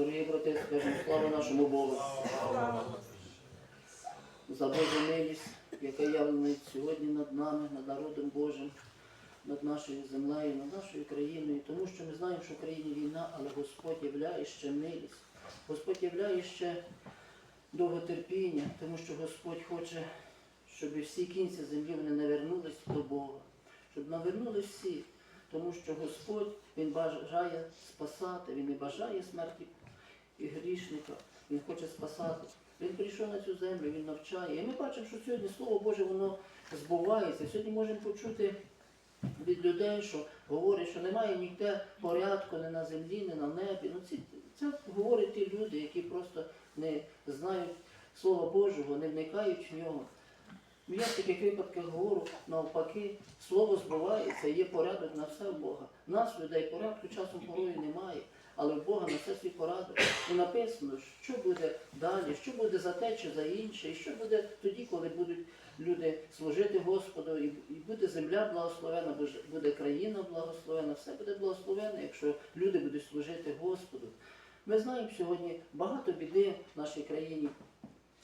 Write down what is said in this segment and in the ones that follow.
Дорогі брати, скажемо слава нашому Богу. За Божу милість, яка явлена сьогодні над нами, над народом Божим, над нашою землею, над нашою країною. Тому що ми знаємо, що в країні війна, але Господь являє ще милість. Господь являє ще довготерпіння, тому що Господь хоче, щоб всі кінці землі вони не вернулись до Бога, щоб навернулись всі. Тому що Господь Він бажає спасати, Він не бажає смерті і грішника, Він хоче спасати. Він прийшов на цю землю, він навчає. І ми бачимо, що сьогодні Слово Боже, воно збувається. Сьогодні можемо почути від людей, що говорять, що немає ніде порядку ні на землі, ні на небі. Ну, ці, це говорять ті люди, які просто не знають Слова Божого, не вникають в нього. Ну, Я в таких випадках говорю, навпаки, слово збувається, є порядок на все в Бога. Нас, людей, порядку часом порою немає, але в Бога на все свій порядок. І написано, що буде далі, що буде за те чи за інше, і що буде тоді, коли будуть люди служити Господу, і буде земля благословена, буде країна благословена, все буде благословено, якщо люди будуть служити Господу. Ми знаємо сьогодні багато біди в нашій країні.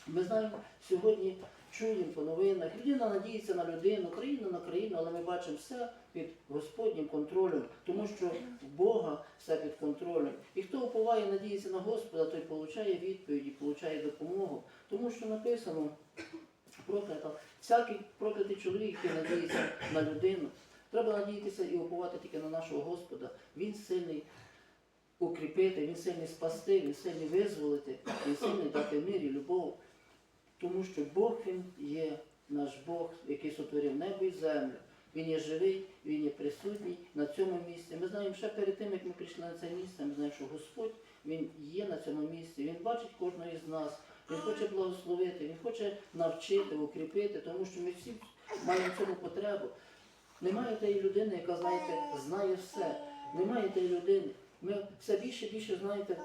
Ми знаємо сьогодні, чуємо по новинах, людина надіється на людину, країна на країну, але ми бачимо все під Господнім контролем, тому що в Бога все під контролем. І хто уповає, надіється на Господа, той получає відповіді, получає допомогу, тому що написано проклято. Всякий проклятий чоловік, який надіється на людину, треба надіятися і уповати тільки на нашого Господа. Він сильний укріпити, він сильний спасти, він сильний визволити, він сильний дати мир і любов. Тому що Бог Він є наш Бог, який сотворив небо і землю. Він є живий, він є присутній на цьому місці. Ми знаємо, ще перед тим, як ми прийшли на це місце, ми знаємо, що Господь Він є на цьому місці, Він бачить кожного із нас, Він хоче благословити, Він хоче навчити, укріпити, тому що ми всі маємо цьому потребу. Немає тієї людини, яка, знаєте, знає все. Немає тієї людини. Ми все більше і більше, знаєте,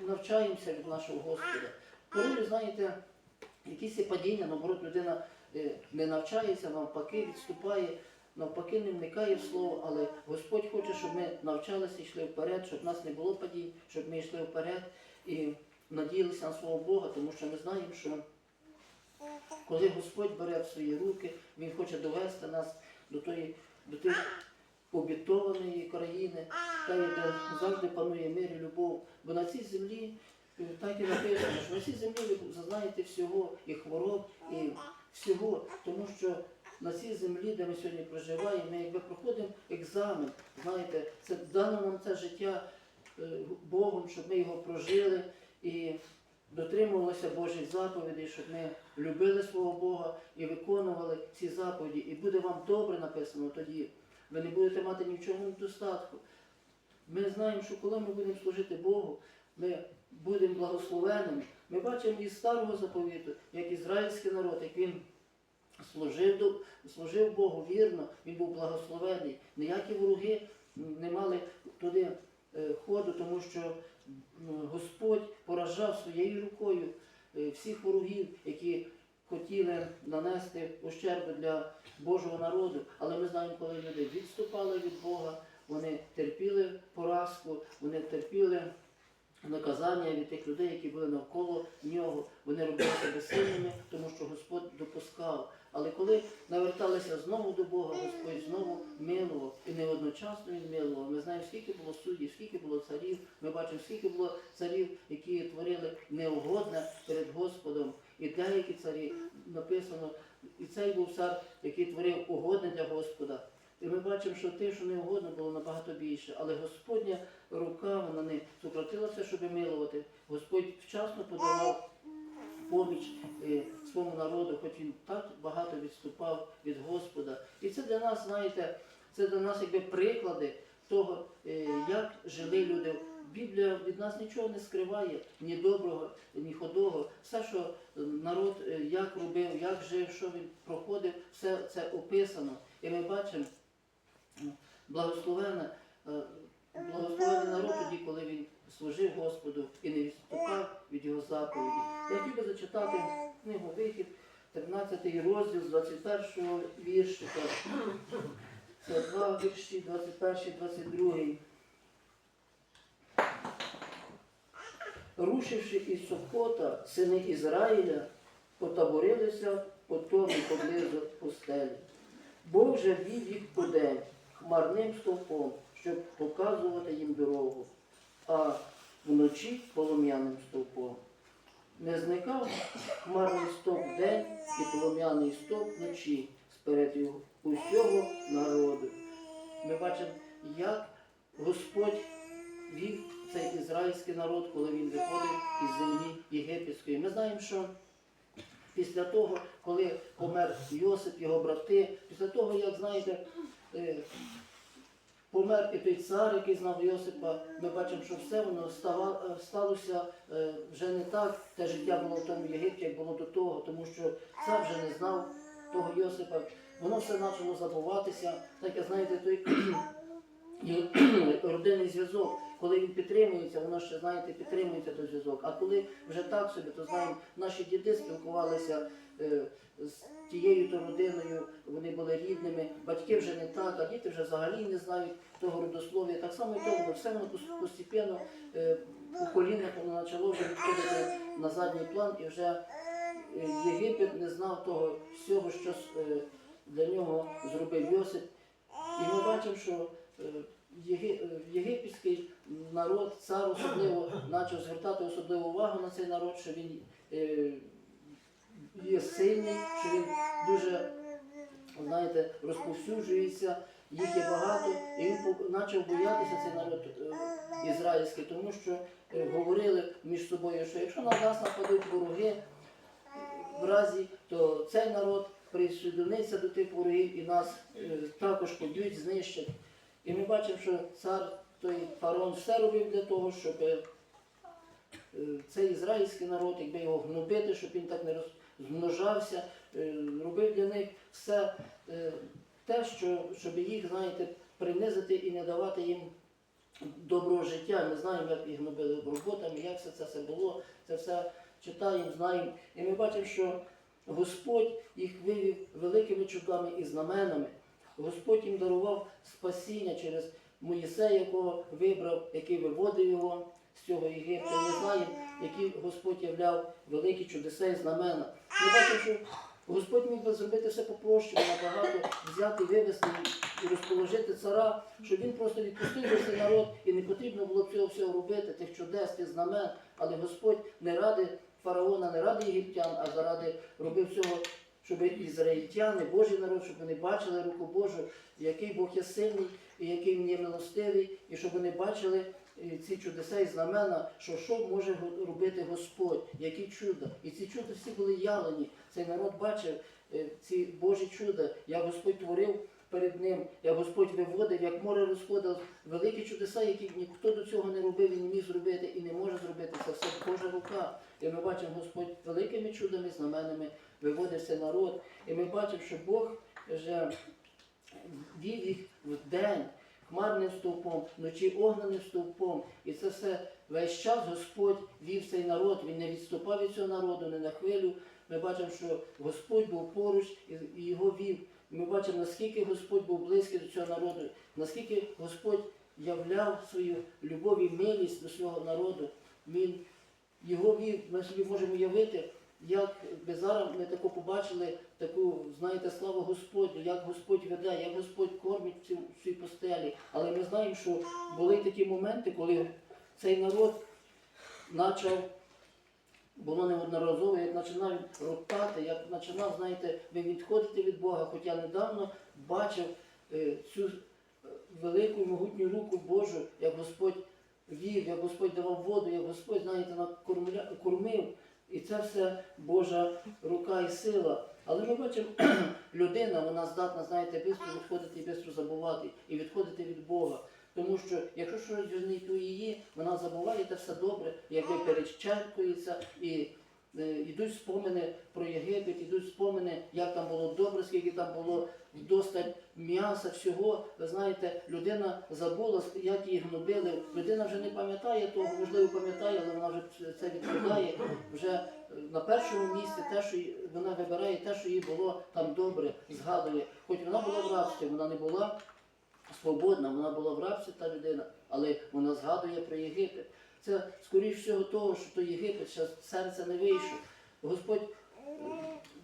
навчаємося від нашого Господа. Порою, знаєте, якісь падіння, наоборот, людина е, не навчається, навпаки, відступає, навпаки, не вникає в слово, але Господь хоче, щоб ми навчалися йшли вперед, щоб в нас не було падінь, щоб ми йшли вперед і надіялися на свого Бога, тому що ми знаємо, що коли Господь бере в свої руки, Він хоче довести нас до тої, до тих обітованої країни, та де завжди панує мир і любов. Бо на цій землі так і написано, що на цій землі зазнаєте всього і хвороб, і всього, тому що на цій землі, де ми сьогодні проживаємо, ми якби проходимо екзамен. Знаєте, це дано нам це життя е, Богом, щоб ми його прожили і дотримувалися Божих заповідей, щоб ми любили свого Бога і виконували ці заповіді. І буде вам добре написано тоді. Ви не будете мати ні в недостатку. Ми знаємо, що коли ми будемо служити Богу, ми будемо благословеними. Ми бачимо із старого заповіту, як ізраїльський народ, як він служив, служив Богу вірно, він був благословений. Ніякі вороги не мали туди е, ходу, тому що Господь поражав своєю рукою е, всіх ворогів, які хотіли нанести ущерб для Божого народу. Але ми знаємо, коли люди відступали від Бога, вони терпіли поразку, вони терпіли наказання від тих людей, які були навколо нього. Вони робили себе сильними, тому що Господь допускав. Але коли наверталися знову до Бога, Господь знову милував. І не одночасно він милував. Ми знаємо, скільки було суддів, скільки було царів. Ми бачимо, скільки було царів, які творили неугодне перед Господом. І деякі царі написано, і цей був цар, який творив угодне для Господа. І ми бачимо, що те, що не угодно, було набагато більше. Але Господня рука вона не сукратилася, щоб милувати. Господь вчасно подавав поміч е, своєму народу, хоч він так багато відступав від Господа. І це для нас, знаєте, це для нас якби приклади того, е, як жили люди. Біблія від нас нічого не скриває, ні доброго, ні ходого. Все, що народ е, як робив, як жив, що він проходив, все це описано. І ми бачимо благословенне, благословений народ тоді, коли він служив Господу і не відступав від його заповіді. Я хотів би зачитати книгу Вихід, 13 розділ з 21 віршика. Це два вірші, 21, 22. рушивши із Сокота, сини Ізраїля, потаборилися по тому поблизу пустелі. Бог же вів їх у день хмарним стовпом, щоб показувати їм дорогу, а вночі полум'яним стовпом. Не зникав хмарний стовп день і полум'яний стовп вночі сперед його усього народу. Ми бачимо, як Господь вів цей ізраїльський народ, коли він виходив із землі єгипетської. Ми знаємо, що після того, коли помер Йосип, його брати, після того, як знаєте, помер і той цар, який знав Йосипа, ми бачимо, що все воно е, сталося е, вже не так. Те життя було в тому Єгипті, як було до того, тому що цар вже не знав того Йосипа. Воно все почало забуватися. Так, як знаєте, той родинний зв'язок, коли він підтримується, воно ще, знаєте, підтримується той зв'язок. А коли вже так собі, то знаємо, наші діти спілкувалися е, з тією то родиною, вони були рідними, батьки вже не так, а діти вже взагалі не знають того родослов'я. Так само і то воно все воно пос- постепенно е, покоління воно почало вже відходити на задній план і вже е, Єгипет не знав того всього, що е, для нього зробив Йосип. І ми бачимо, що е, єгипетський народ, цар особливо почав звертати особливу увагу на цей народ, що він е, є сильний, що він дуже, знаєте, розповсюджується, їх є багато, і він почав боятися цей народ е, ізраїльський, тому що е, говорили між собою, що якщо на нас нападуть вороги в разі, то цей народ присоединиться до тих ворогів і нас е, також поб'ють, знищать. І ми бачимо, що цар той фараон все робив для того, щоб е, цей ізраїльський народ, якби його гнобити, щоб він так не розмножався, е, робив для них все е, те, що, щоб їх, знаєте, принизити і не давати їм доброго життя. Ми знаємо, як їх гнобили роботами, як все це все було. Це все читаємо, знаємо. І ми бачимо, що Господь їх вивів великими чудами і знаменами. Господь їм дарував спасіння через Моїсея, якого вибрав, який виводив його з цього Єгипту. Ми знаємо, які Господь являв великі чудеса і знамена. Ми бачимо, що Господь міг би зробити все попроще, набагато взяти, вивести і розположити цара, щоб він просто відпустив цей народ і не потрібно було б цього всього робити, тих чудес, тих знамен. Але Господь не ради фараона, не ради єгиптян, а заради робив всього, щоб ізраїльтяни, Божий народ, щоб вони бачили руку Божу, який Бог є сильний і який є милостивий, і щоб вони бачили е, ці чудеса і знамена, що що може робити Господь, які чуда. І ці чуда всі були явлені. Цей народ бачив е, ці Божі чуда, як Господь творив перед ним, як Господь виводив, як море розходило, великі чудеса, які ніхто до цього не робив і не міг зробити, і не може зробити. Це все Божа рука. І ми бачимо, Господь великими чудами, знаменами виводив цей народ. І ми бачимо, що Бог вже вів їх в день хмарним стовпом, вночі огненим стовпом. І це все весь час Господь вів цей народ. Він не відступав від цього народу, не на хвилю. Ми бачимо, що Господь був поруч і його вів. Ми бачимо, наскільки Господь був близький до цього народу, наскільки Господь являв свою любов і милість до свого народу. Він його вів, ми собі можемо уявити, як би зараз ми таку побачили таку, знаєте, славу Господню, як Господь веде, як Господь кормить в цій, постелі. Але ми знаємо, що були такі моменти, коли цей народ почав, було неодноразово, як починав роптати, як починав, знаєте, би відходити від Бога. Хоча недавно бачив е, цю е, велику могутню руку Божу, як Господь вів, як Господь давав воду, як Господь, знаєте, кормив. І це все Божа рука і сила. Але ми бачимо, людина, вона здатна, знаєте, швидко відходити і швидко забувати, і відходити від Бога. Тому що якщо щось не у її, вона забуває те все добре, якби перечеркується і е, йдуть спомини про Єгипет, йдуть спомини, як там було добре, скільки там було вдосталь м'яса, всього. Ви знаєте, людина забула, як її гнобили. Людина вже не пам'ятає того, можливо, пам'ятає, але вона вже це відкладає. Вже е, на першому місці те, що вона вибирає, те, що їй було там добре, згадує. Хоч вона була в рабстві, вона не була свободна, вона була в рабстві та людина, але вона згадує про Єгипет. Це скоріш всього того, що то Єгипет ще з серця не вийшов. Господь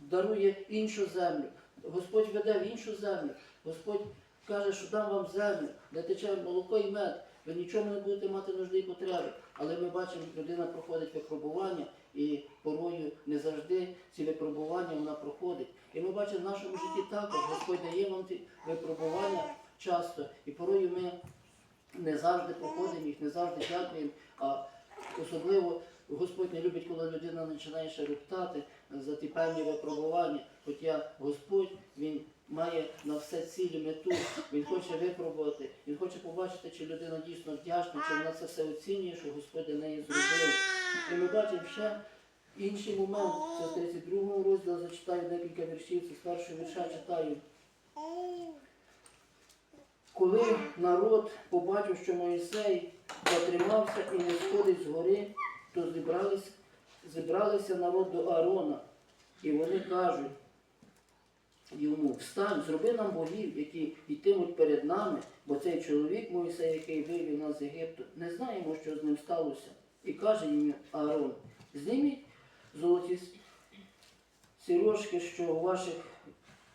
дарує іншу землю. Господь веде в іншу землю. Господь каже, що дам вам землю, де тече молоко і мед. Ви нічого не будете мати нужди і потреби. Але ми бачимо, людина проходить випробування, і порою не завжди ці випробування вона проходить. І ми бачимо в нашому житті також, Господь дає нам ті випробування часто, і порою ми не завжди проходимо їх, не завжди дякуємо. А особливо Господь не любить, коли людина починає ще роптати за ті певні випробування. Хоча Господь Він має на все цілі мету, Він хоче випробувати, Він хоче побачити, чи людина дійсно вдячна, чи вона це все оцінює, що Господь для неї зробив. І ми бачимо ще інший момент. Це з 32 розділу зачитаю декілька віршів, це з першого вірша читаю. Коли народ побачив, що Моїсей затримався і не сходить з гори, то зібрались, зібралися народ до Аарона. І вони кажуть йому, встань, зроби нам богів, які йтимуть перед нами, бо цей чоловік Моїсей, який вивів нас з Єгипту, не знаємо, що з ним сталося. І каже їм Аарон, зніміть золоті сірожки, що у ваших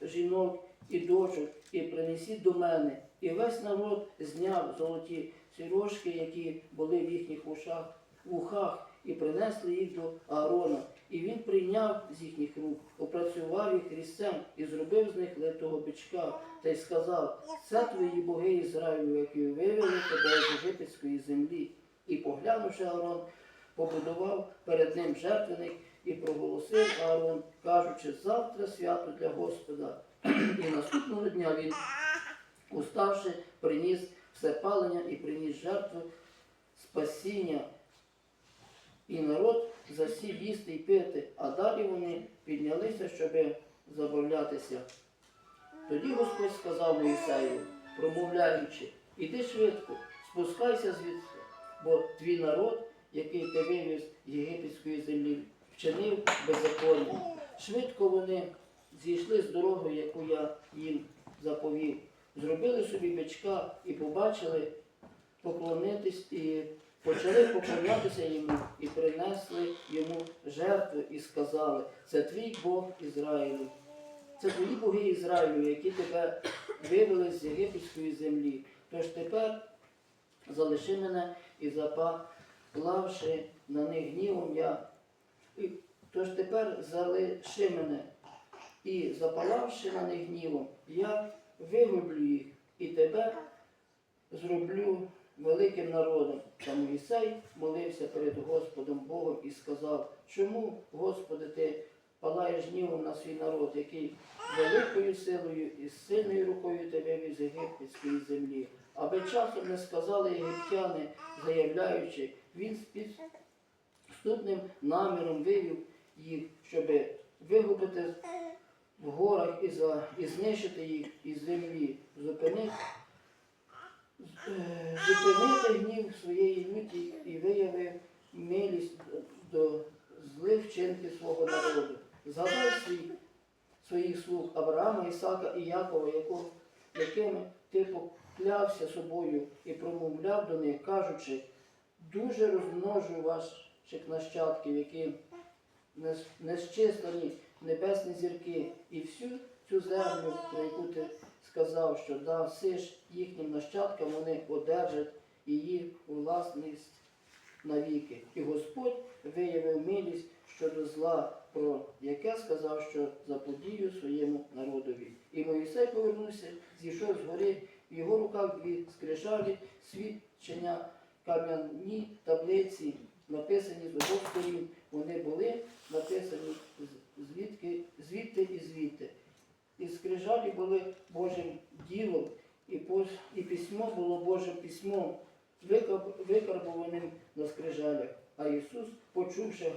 жінок і дочок, і принесіть до мене. І весь народ зняв золоті сірожки, які були в їхніх ушах, вухах, і принесли їх до Аарона. І він прийняв з їхніх рук, опрацював їх різцем і зробив з них литого бичка, та й сказав: це твої боги Ізраїлю, які вивели тебе з єгипетської землі. І поглянувши Аарон, побудував перед ним жертвеник і проголосив Аарон, кажучи, завтра свято для Господа. І наступного дня він, уставши, приніс все палення і приніс жертву спасіння. І народ засів їсти і пити, а далі вони піднялися, щоб забавлятися. Тоді Господь сказав Моїсею, промовляючи, іди швидко, спускайся звідси, бо твій народ, який ти вивіз з єгипетської землі, вчинив беззаконня. Швидко вони зійшли з дороги, яку я їм заповів. Зробили собі бичка і побачили поклонитись і почали поклонятися йому і принесли йому жертву і сказали, це твій Бог Ізраїлю. Це твої боги Ізраїлю, які тебе вивели з єгипетської землі. Тож тепер залиши мене і запалавши на них гнівом я. І, тож тепер залиши мене і запалавши на них гнівом, я вигублю їх і тебе зроблю великим народом. Та Моїсей молився перед Господом Богом і сказав, чому, Господи, ти палаєш гнівом на свій народ, який великою силою і сильною рукою тебе вивів з єгипетської землі. Аби часом не сказали єгиптяни, заявляючи, він з підступним наміром вивів їх, щоб вигубити в горах і, за, і знищити їх із землі, зупинити гнів своєї люті і виявив милість до злих вчинків свого народу. Згадай свій, своїх слуг Авраама, Ісака і Якова, якого, якими ти поклявся собою і промовляв до них, кажучи, дуже розмножу ваших нащадків, які нещислені небесні зірки, і всю цю землю, про яку ти сказав, що дасиш їхнім нащадкам, вони одержать її власність навіки. І Господь виявив милість щодо зла, про яке сказав, що заподію своєму народові. І Моїсей повернувся, зійшов з гори, в його руках дві скрижалі, свідчення, кам'яні таблиці, написані з обох сторін. Вони були написані звідки, звідти і звідти. І скрижалі були Божим ділом, і, письмо було Божим письмом, викарбованим на скрижалях. А Ісус, почувши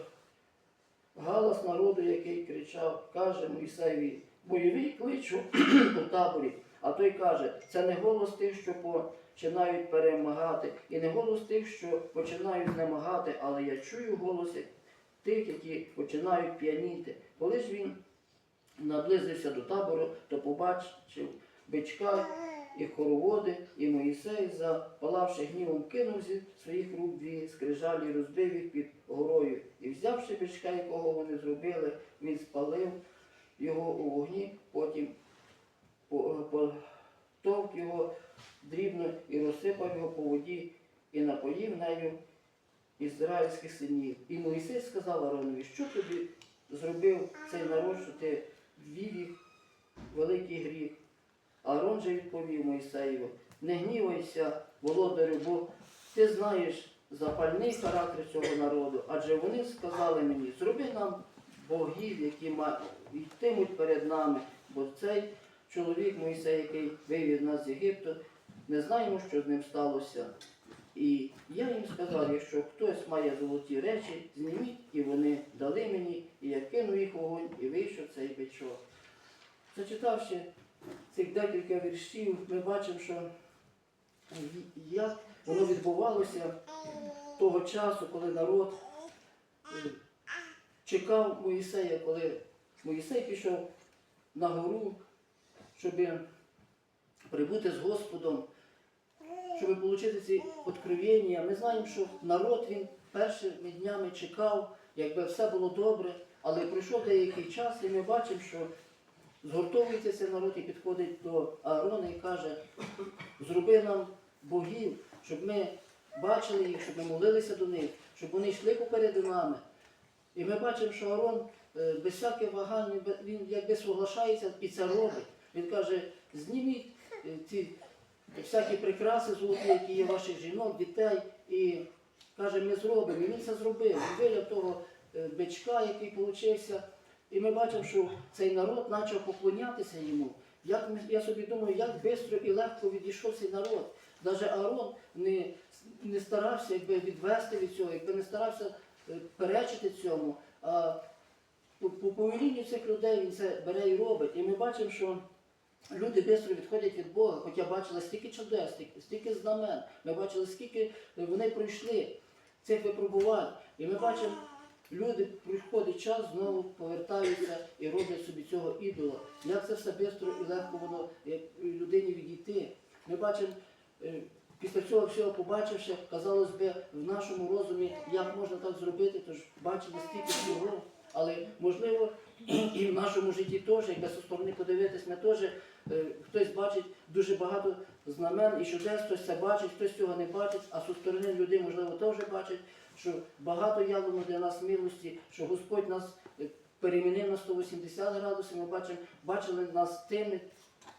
галас народу, який кричав, каже Мойсеєві, бойовий кличу у таборі. А той каже, це не голос тих, що починають перемагати, і не голос тих, що починають знемагати, але я чую голоси тих, які починають п'яніти. Коли ж він наблизився до табору, то побачив бичка і хороводи, і Моїсей, запалавши гнівом, кинув зі своїх рук дві скрижалі розбив їх під горою. І взявши бичка, якого вони зробили, він спалив його у вогні, потім по- потовк його дрібно і розсипав його по воді, і напоїв нею ізраїльських синів. І Моїсей сказав Аронові, що тобі зробив цей народ, що ти ввів їх великий гріх. Аарон же відповів Моїсеєву, не гнівайся, володарю, бо ти знаєш запальний характер цього народу, адже вони сказали мені, зроби нам богів, які йтимуть перед нами, бо цей чоловік Моїсей, який вивів нас з Єгипту, не знаємо, що з ним сталося. І я їм сказав, якщо хтось має золоті речі, зніміть, і вони дали мені, і я кинув їх вогонь, і вийшов цей бичок. Зачитавши цих декілька віршів, ми бачимо, що як воно відбувалося того часу, коли народ е, чекав Моїсея, коли Моїсей пішов на гору, щоб прибути з Господом, щоб отримати ці откровення. Ми знаємо, що народ він першими днями чекав, якби все було добре, але пройшов деякий час, і ми бачимо, що згуртовується цей народ і підходить до Аарона і каже, зроби нам богів, щоб ми бачили їх, щоб ми молилися до них, щоб вони йшли попереду нами. І ми бачимо, що Аарон е, без всяких вагань, він якби соглашається і це робить. Він каже, зніміть е, ці всякі прикраси золоті, які є ваших жінок, дітей, і каже, ми зробимо. І він це зробив. Він виляв того е, бичка, який получився. І ми бачимо, що цей народ почав поклонятися йому. Як я собі думаю, як швидко і легко відійшов цей народ. Навіть Аарон не, не старався якби, відвести від цього, якби не старався е, перечити цьому. А по, по повелінню цих людей він це бере і робить. І ми бачимо, що люди швидко відходять від Бога, хоча бачили стільки чудес, стільки, стільки знамен. Ми бачили, скільки вони пройшли цих випробувань. І ми бачимо, люди приходить час, знову повертаються і роблять собі цього ідола. Як це все швидко і легко воно людині відійти. Ми бачимо, е, після цього всього побачивши, казалось би, в нашому розумі, як можна так зробити, тож бачили стільки всього. Але можливо і в нашому житті теж, якби зі сторони подивитись, ми теж е, хтось бачить дуже багато знамен і чудес, хтось це бачить, хтось цього не бачить, а зі сторони людей, можливо, теж бачить, що багато явлено для нас милості, що Господь нас е, перемінив на 180 градусів. Ми бачимо, бачили нас тими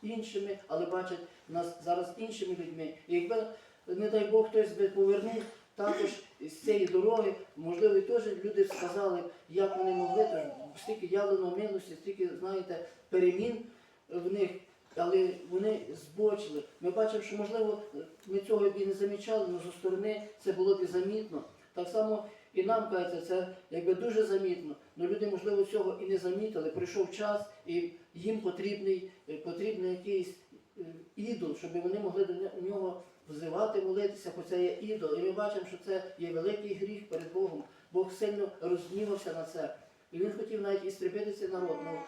іншими, але бачать нас зараз іншими людьми. І якби, не дай Бог, хтось би повернув також з цієї дороги, можливо, і теж люди сказали, як вони могли, тож стільки явлено милості, стільки, знаєте, перемін в них. Але вони збочили. Ми бачимо, що можливо ми цього б і не замічали, але зі сторони це було б і замітно. Так само і нам кажеться, це якби дуже замітно. Але люди, можливо, цього і не замітили. Прийшов час, і їм потрібний, е, потрібний якийсь е, ідол, щоб вони могли до нього взивати, молитися, бо це є ідол. І ми бачимо, що це є великий гріх перед Богом. Бог сильно розгнівався на це. І він хотів навіть істребити цей народ. Ну,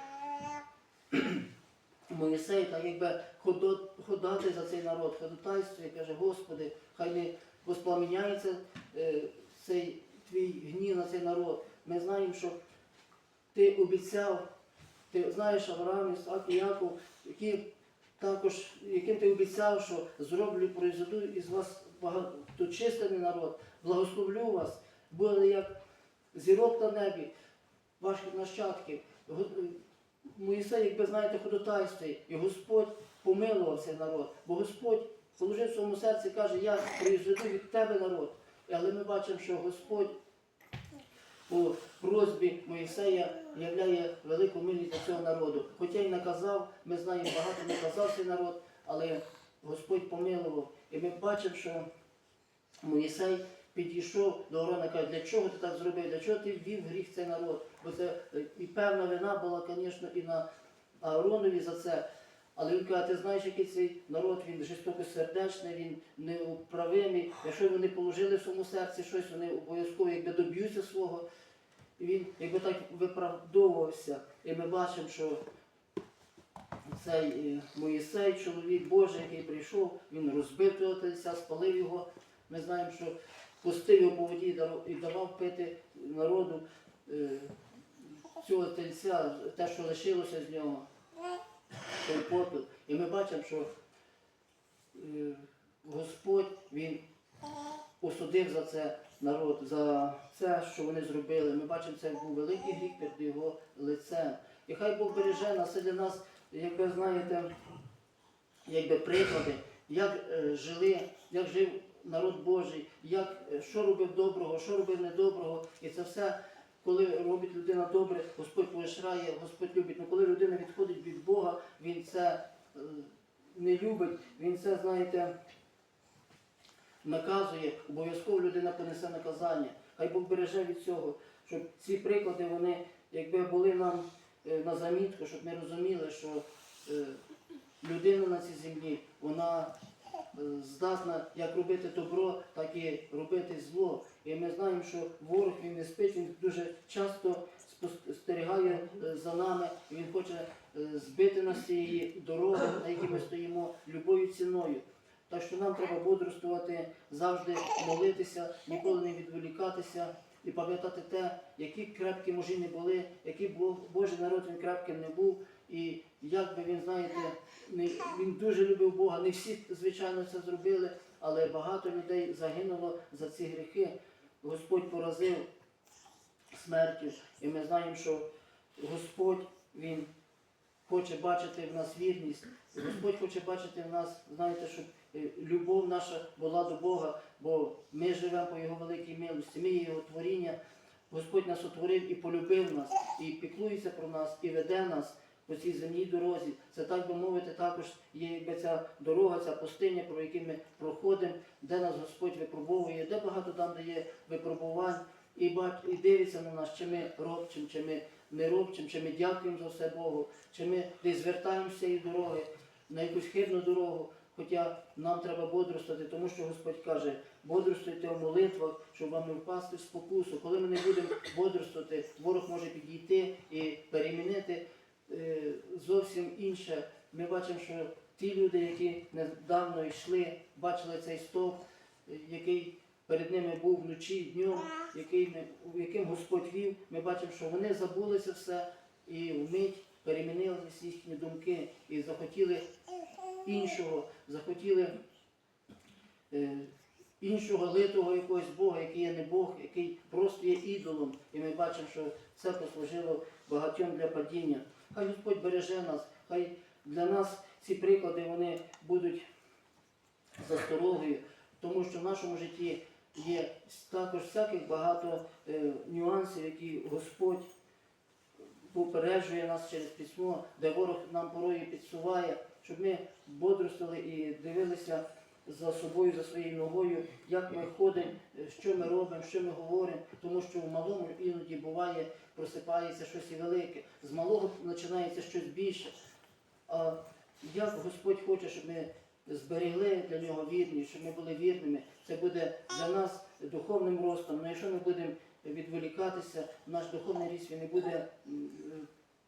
Моїсей, так якби ходати за цей народ, ходатайствує, каже, Господи, хай не воспламіняється цей твій гнів на цей народ. Ми знаємо, що ти обіцяв, ти знаєш Авраам, Ісаак і Яков, які також, яким ти обіцяв, що зроблю, произведу із вас багаточисленний народ, благословлю вас, були як зірок на небі, ваших нащадків. Моїсей, якби знаєте, ходатайствує, і Господь помилував цей народ, бо Господь положив в своєму серці, каже, я произведу від тебе народ. Але ми бачимо, що Господь у просьбі Моїсея являє велику милість цього народу. Хоча й наказав, ми знаємо, багато наказав цей народ, але Господь помилував. І ми бачимо, що Моїсей підійшов до Аарона, каже, для чого ти так зробив, для чого ти ввів гріх цей народ? Бо це е, і певна вина була, звісно, і на Ааронові за це. Але він каже, ти знаєш, який цей народ, він жорстокосердечний, він неуправимий. Якщо вони положили в своєму серці щось, вони обов'язково якби доб'ються свого. І він якби так виправдовувався. І ми бачимо, що цей е, Моїсей, чоловік Божий, який прийшов, він розбив того тельця, спалив його. Ми знаємо, що пустив його по воді і давав пити народу е, цього тельця, те, що лишилося з нього, той попіл. І ми бачимо, що е, Господь Він осудив за це народ, за це, що вони зробили. Ми бачимо, це був великий гріх перед його лицем. І хай Бог береже нас, це для нас, як ви знаєте, якби приклади, як е, жили, як жив народ Божий, як, е, що робив доброго, що робив недоброго. І це все, коли робить людина добре, Господь поощряє, Господь любить. Ну коли людина відходить від Бога, Він це е, не любить, він це, знаєте, наказує, обов'язково людина понесе наказання. Хай Бог береже від цього, щоб ці приклади, вони якби були нам е, на замітку, щоб ми розуміли, що е, людина на цій землі, вона здатна як робити добро, так і робити зло. І ми знаємо, що ворог він не спить, він дуже часто спостерігає е, за нами, він хоче е, збити нас цієї дороги, на якій ми стоїмо, любою ціною. Так що нам треба бодрствувати, завжди молитися, ніколи не відволікатися і пам'ятати те, які крепкі мужі не були, який Божий народ він крепким не був. І як би він, знаєте, не, він дуже любив Бога. Не всі, звичайно, це зробили, але багато людей загинуло за ці гріхи. Господь поразив смертю. І ми знаємо, що Господь Він хоче бачити в нас вірність. Господь хоче бачити в нас, знаєте, щоб е, любов наша була до Бога, бо ми живемо по Його великій милості, ми є Його творіння. Господь нас утворив і полюбив нас, і піклується про нас, і веде нас по цій земній дорозі. Це так би мовити, також є якби ця дорога, ця пустиня, про яку ми проходимо, де нас Господь випробовує, де багато там дає випробувань, і, бач, і дивиться на нас, чи ми робчим, чи ми не робчим, чи ми дякуємо за все Богу, чи ми десь звертаємося цієї дороги на якусь хибну дорогу. Хоча нам треба бодрствувати, тому що Господь каже, бодрствуйте в молитвах, щоб вам не впасти в спокусу. Коли ми не будемо бодрствувати, ворог може підійти і перемінити зовсім інше. Ми бачимо, що ті люди, які недавно йшли, бачили цей стовп, е, який перед ними був вночі, днем, який, яким Господь вів, ми бачимо, що вони забули це все і вмить перемінилися їхні думки і захотіли іншого, захотіли е, іншого литого якогось Бога, який є не Бог, який просто є ідолом. І ми бачимо, що це послужило багатьом для падіння. Хай Господь береже нас, хай для нас ці приклади вони будуть засторогою, тому що в нашому житті є також всяких багато е, нюансів, які Господь попереджує нас через письмо, де ворог нам порою підсуває, щоб ми бодрствували і дивилися за собою, за своєю ногою, як ми ходимо, що ми робимо, що ми говоримо, тому що в малому іноді буває, просипається щось і велике. З малого починається щось більше. А як Господь хоче, щоб ми зберегли для нього вірність, щоб ми були вірними, це буде для нас духовним ростом. Ну якщо ми будемо відволікатися, наш духовний ріст не буде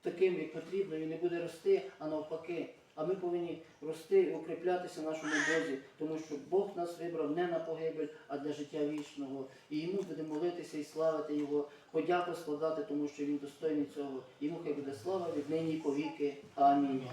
таким, як потрібно, він не буде рости, а навпаки. А ми повинні рости і укріплятися в нашому Бозі, тому що Бог нас вибрав не на погибель, а для життя вічного. І йому будемо молитися і славити Його, подяку складати, тому що він достойний цього. Йому хай буде слава від нині повіки. Амінь.